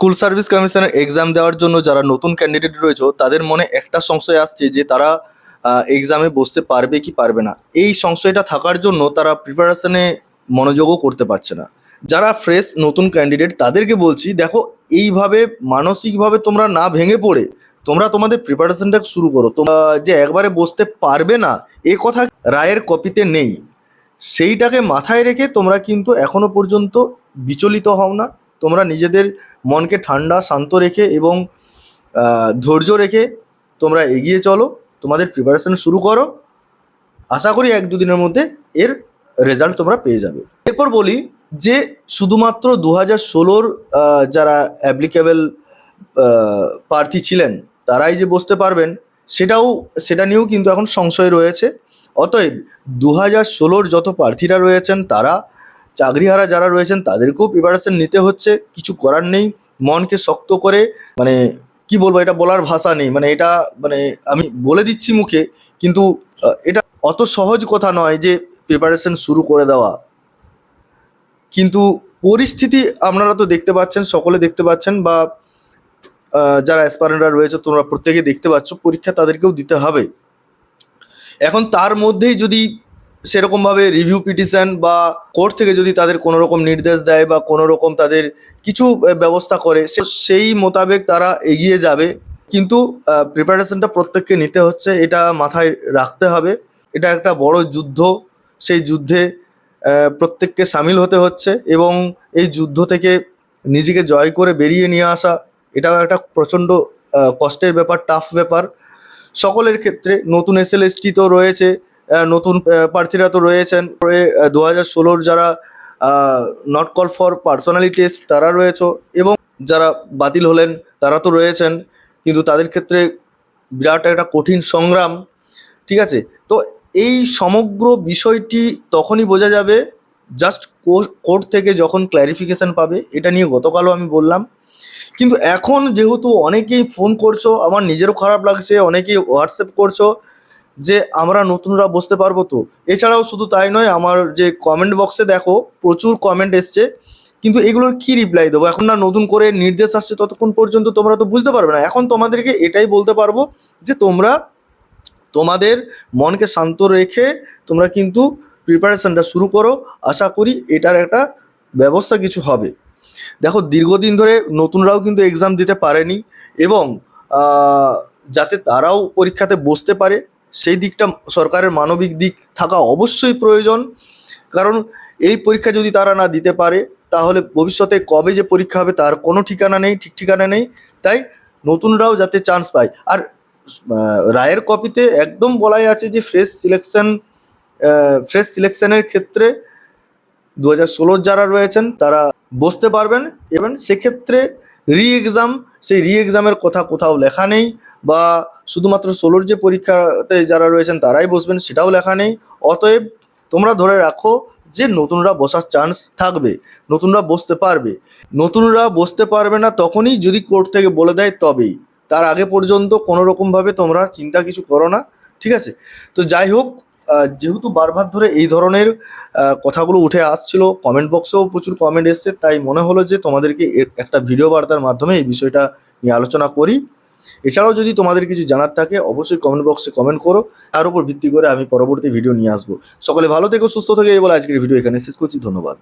School service কমিশনের exam দেওয়ার জন্য যারা নতুন ক্যান্ডিডেট রয়েছে, তাদের মনে একটা সংশয় আসছে যে তারা এক্সামে বসতে পারবে কি পারবে না। এই সংশয়টা থাকার জন্য তারা প্রিপারেশনে মনোযোগও করতে পারছে না। যারা ফ্রেশ নতুন ক্যান্ডিডেট তাদেরকে বলছি, দেখো, এইভাবে মানসিকভাবে তোমরা না ভেঙে পড়ে, তোমরা তোমাদের প্রিপারেশনটা শুরু করো। তোমরা যে একবারে বসতে পারবে না, এ কথা রায়ের কপিতে নেই। সেইটাকে মাথায় রেখে তোমরা কিন্তু এখনও পর্যন্ত বিচলিত হও না। তোমরা নিজেদের মনকে ঠান্ডা, শান্ত রেখে এবং ধৈর্য রেখে তোমরা এগিয়ে চলো। তোমাদের প্রিপারেশন শুরু করো। আশা করি এক দুদিনের মধ্যে এর রেজাল্ট তোমরা পেয়ে যাবে। এরপর বলি যে শুধুমাত্র দু হাজার ষোলোর যারা অ্যাপ্লিকেবল প্রার্থী ছিলেন, তারাই যে বসতে পারবেন, সেটাও, সেটা নিয়েও কিন্তু এখন সংশয় রয়েছে। অতএব দু হাজার ষোলোর যত প্রার্থীরা রয়েছেন, তারা চাকরিহারা যারা রয়েছেন, তাদেরকেও প্রিপারেশন নিতে হচ্ছে। কিছু করার নেই। মনকে শক্ত করে মানে কি বলব, এটা বলার ভাষা নেই। মানে এটা মানে আমি বলে দিচ্ছি মুখে, কিন্তু এটা অত সহজ কথা নয় যে প্রিপারেশন শুরু করে দেওয়া। কিন্তু পরিস্থিতি আপনারা তো দেখতে পাচ্ছেন, সকলে দেখতে পাচ্ছেন বা যারা অ্যাসপারেন্টরা রয়েছে, তোমরা প্রত্যেকে দেখতে পাচ্ছ, পরীক্ষা তাদেরকেও দিতে হবে। এখন তার মধ্যেই যদি সেরকমভাবে রিভিউ পিটিশন বা কোর্ট থেকে যদি তাদের কোনো রকম নির্দেশ দেয় বা কোনো রকম তাদের কিছু ব্যবস্থা করে সেই মোতাবেক তারা এগিয়ে যাবে। কিন্তু প্রিপারেশনটা প্রত্যেককে নিতে হচ্ছে, এটা মাথায় রাখতে হবে। এটা একটা বড় যুদ্ধ, সেই যুদ্ধে প্রত্যেককে সামিল হতে হচ্ছে এবং এই যুদ্ধ থেকে নিজেকে জয় করে বেরিয়ে নিয়ে আসা, এটাও একটা প্রচণ্ড কষ্টের ব্যাপার টাফ ব্যাপার। সকলের ক্ষেত্রে নতুন এস এল তো রয়েছে নতুন প্রার্থীরা তো রয়েছেন। দু হাজার ষোলোর যারা not call for personally test তারা রয়েছে এবং যারা বাতিল হলেন, তারা তো রয়েছেন। কিন্তু তাদের ক্ষেত্রে বিরাট একটা কঠিন সংগ্রাম, ঠিক আছে? তো এই সমগ্র বিষয়টি তখনই বোঝা যাবে জাস্ট কোর্ট থেকে যখন ক্ল্যারিফিকেশন পাবে, এটা নিয়ে গতকালও আমি বললাম। কিন্তু এখন যেহেতু অনেকেই ফোন করছ, আমার নিজেরও খারাপ লাগছে, অনেকেই হোয়াটসঅ্যাপ করছ যে আমরা নতুনরা বসতে পারব তো। এছাড়াও শুধু তাই নয়, আমার যে কমেন্ট বক্সে দেখো, প্রচুর কমেন্ট এসছে। কিন্তু এগুলোর কি রিপ্লাই দেবো? এখন না নতুন করে নির্দেশ আসছে ততক্ষণ পর্যন্ত তোমরা তো বুঝতে পারবে না। এখন তোমাদেরকে এটাই বলতে পারব যে তোমরা, তোমাদের মনকে শান্ত রেখে তোমরা কিন্তু প্রিপারেশনটা শুরু করো। আশা করি এটার একটা ব্যবস্থা কিছু হবে। দেখো, দীর্ঘদিন ধরে নতুনরাও কিন্তু এক্সাম দিতে পারেনি এবং যাতে তারাও পরীক্ষাতে বসতে পারে। সেই দিকটা সরকারের মানবিক দিক থাকা অবশ্যই প্রয়োজন। কারণ এই পরীক্ষা যদি তারা না দিতে পারে, তাহলে ভবিষ্যতে কবে যে পরীক্ষা হবে তার কোনো ঠিকানা নেই, ঠিক ঠিকানা নেই। তাই নতুনরাও যাতে চান্স পায়। আর রায়ের কপিতে একদম বলাই আছে যে ফ্রেশ সিলেকশন ফ্রেশ সিলেকশনের ক্ষেত্রে দু হাজার যারা রয়েছেন, তারা বসতে পারবেন। এবং সেক্ষেত্রে রি এক্সাম সেই রি এক্সামের কথা কোথাও লেখা নেই বা শুধুমাত্র ষোলোর যে পরীক্ষাতে যারা রয়েছেন, তারাই বসবেন, সেটাও লেখা নেই। অতএব তোমরা ধরে রাখো যে নতুনরা বসার চান্স থাকবে, নতুনরা বসতে পারবে। নতুনরা বসতে পারবে না তখনই যদি কোর্ট থেকে বলে দেয় তবেই। তার আগে পর্যন্ত কোনো রকমভাবে তোমরা চিন্তা কিছু করো না। ঠিক আছে? তো যাই হোক যেহেতু বারবার ধরে এই ধরনের কথাগুলো উঠে আসছিল কমেন্ট বক্সেও প্রচুর কমেন্ট এসছে, তাই মনে হলো যে তোমাদেরকে একটা ভিডিও বার্তার মাধ্যমে এই বিষয়টা নিয়ে আলোচনা করি। এছাড়াও যদি তোমাদের কিছু জানার থাকে, অবশ্যই কমেন্ট বক্সে কমেন্ট করো। তার উপর ভিত্তি করে আমি পরবর্তী ভিডিও নিয়ে আসব। সকলে ভালো থেকো, সুস্থ থেকে, এই বলে আজকের ভিডিও এখানে শেষ করছি। ধন্যবাদ।